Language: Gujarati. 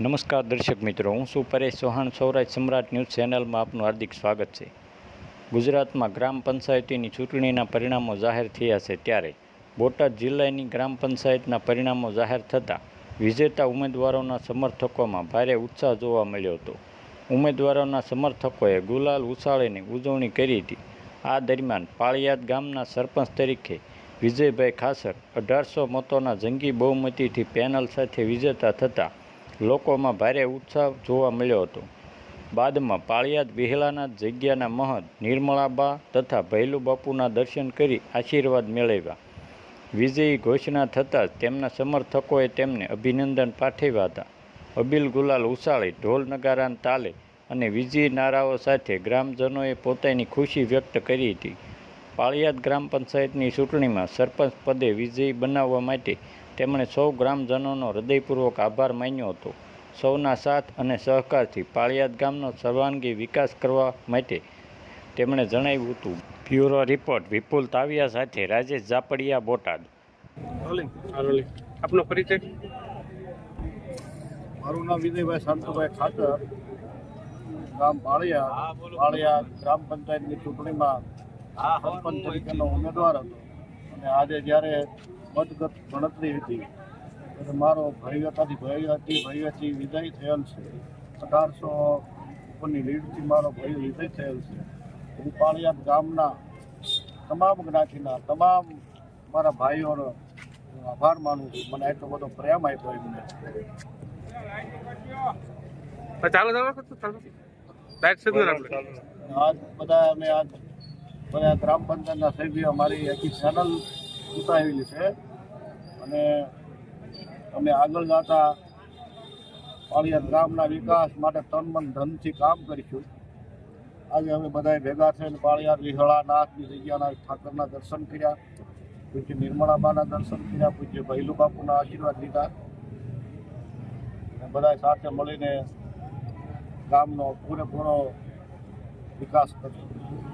નમસ્કાર દર્શક મિત્રો, હું છું પરેશ ચૌહાણ સૌરાજ સમ્રાટ ન્યૂઝ ચેનલમાં આપનું હાર્દિક સ્વાગત છે. ગુજરાતમાં ગ્રામ પંચાયતીની ચૂંટણીના પરિણામો જાહેર થયા છે ત્યારે બોટાદ જિલ્લાની ગ્રામ પંચાયતના પરિણામો જાહેર થતાં વિજેતા ઉમેદવારોના સમર્થકોમાં ભારે ઉત્સાહ જોવા મળ્યો હતો. ઉમેદવારોના સમર્થકોએ ગુલાલ ઉછાળીને ઉજવણી કરી હતી. આ દરમિયાન પાળિયાદ ગામના સરપંચ તરીકે વિજયભાઈ ખાસર અઢારસો મતોના જંગી બહુમતીથી પેનલ સાથે વિજેતા થતાં લોકોમાં ભારે ઉત્સાહ જોવા મળ્યો હતો. બાદમાં પાળિયાદ વિહલાના જગ્યાના મહંત નિર્મળાબા તથા ભૈલુ બાપુના દર્શન કરી આશીર્વાદ મેળવ્યા. વિજયી ઘોષણા થતાં જ તેમના સમર્થકોએ તેમને અભિનંદન પાઠવ્યા હતા. અબિલ ગુલાલ ઉછાળી ઢોલ નગારાના તાલે અને વિજયી નારાઓ સાથે ગ્રામજનોએ પોતાની ખુશી વ્યક્ત કરી હતી. પાળિયાદ ગ્રામ પંચાયતની ચૂંટણીમાં સરપંચ પદે વિજયી બનાવવા માટે તેમણે સૌ ગ્રામજનોનો હૃદયપૂર્વક આભાર માન્યો હતો. સૌના સાથ અને સહકારથી પાળિયાદ ગામનો સર્વાંગી વિકાસ કરવા માટે તેમણે જણાવ્યું હતું. બ્યુરો રિપોર્ટ વિપુલ તાવિયા સાથે રાજેશ ઝાપડિયા બોટાદ. આપનો પરિચય? મારું નામ વિજયભાઈ શાંતુભાઈ ખાતર. ગામ પાળિયા. પાળિયા ગ્રામ પંચાયતની ચૂંટણીમાં સરપંચ તરીકેનો ઉમેદવાર હતો. અને આજે જ્યારે મતગત ગણતરી હતી ત્યારે મારો ભયગતાથી ભયગતી ભયગતી વિજય થયેલ છે. અઢારસો ઉપરની લીડથી મારો ભય વિજય થયેલ છે. હું પાળિયાદ ગામના તમામ જ્ઞાતિના તમામ મારા ભાઈઓનો આભાર માનું છું. મને એટલો બધો પ્રેમ આપ્યો એમને. હા, ચાલો ચાલો ચાલો. આજ બધા અમે આજ બધા ગ્રામ પંચાયતના સભ્યો અમારી આખી ચેનલ ઉતારેલી છે. અને અમે આગળ જતા પાળિયાદ ગામના વિકાસ માટે તન મન ધનથી કામ કરીશું. આજે અમે બધા ભેગા થઈને પાળિયાર વિહળા નાથની જગ્યાના ઠાકરના દર્શન કર્યા. પૂજ્ય નિર્મળાબાના દર્શન કર્યા, પૂજ્ય ભૈલુ બાપુના આશીર્વાદ લીધા. બધા સાથે મળીને ગામનો પૂરેપૂરો વિકાસ કરીશું